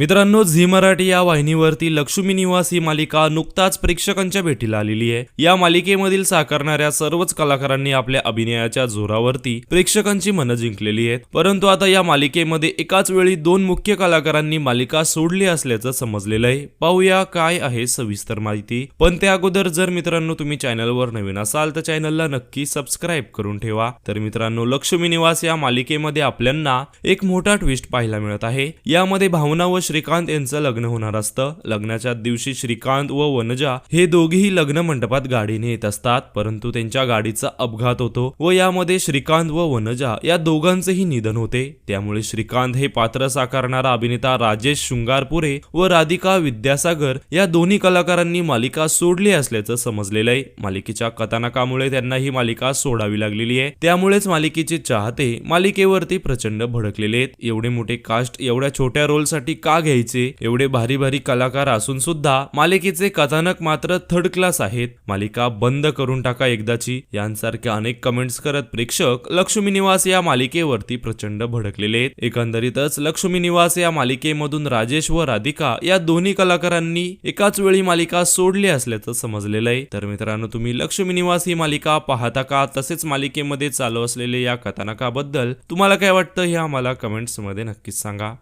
मित्रांनो झी मराठी या वाहिनीवरती लक्ष्मी निवास ही मालिका नुकताच प्रेक्षकांच्या भेटीला आलेली आहे. या मालिकेमधील साकारणाऱ्या सर्वच कलाकारांनी आपल्या अभिनयाच्या जोरावरती प्रेक्षकांची मनं जिंकलेली आहेत. परंतु आता या मालिकेमध्ये एकाच वेळी दोन मुख्य कलाकारांनी मालिका सोडली असल्याचं समजलेलं आहे. पाहूया काय आहे सविस्तर माहिती. पण त्या अगोदर जर मित्रांनो तुम्ही चॅनलवर नवीन असाल तर चॅनलला नक्की सबस्क्राईब करून ठेवा. तर मित्रांनो लक्ष्मी निवास या मालिकेमध्ये आपल्यांना एक मोठा ट्विस्ट पाहायला मिळत आहे. यामध्ये भावना व श्रीकांत यांचं लग्न होणार असतं. लग्नाच्या दिवशी श्रीकांत व वनजा हे दोघेही लग्न मंडपात गाडीने येत असतात. परंतु त्यांच्या गाडीचा अपघात होतो व यामध्ये श्रीकांत व वनजा या दोघांचेही निधन होते. त्यामुळे श्रीकांत हे पात्र साकारणारा अभिनेता राजेश शृंगारपुरे व राधिका विद्यासागर या दोन्ही कलाकारांनी मालिका सोडली असल्याचं समजलेलं आहे. मालिकेच्या कथानकामुळे त्यांना ही मालिका सोडावी लागलेली आहे. त्यामुळेच मालिकेचे चाहते मालिकेवरती प्रचंड भडकलेले आहेत. एवढे मोठे कास्ट एवढ्या छोट्या रोलसाठी का घ्यायचे. एवढे भारी भारी कलाकार असून सुद्धा मालिकेचे कथानक मात्र थर्ड क्लास आहेत. मालिका बंद करून टाका एकदाची. यांसारख्या अनेक कमेंट्स करत प्रेक्षक लक्ष्मी निवास या मालिकेवरती प्रचंड भडकलेले आहेत. एकंदरीतच लक्ष्मी निवास या मालिकेमधून राजेश व राधिका या दोन्ही कलाकारांनी एकाच वेळी मालिका सोडली असल्याचं समजलेलं आहे. तर मित्रांनो तुम्ही लक्ष्मी निवास ही मालिका पाहता का? तसेच मालिकेमध्ये चालू असलेले या कथानकाबद्दल तुम्हाला काय वाटतं हे आम्हाला कमेंट्समध्ये नक्कीच सांगा.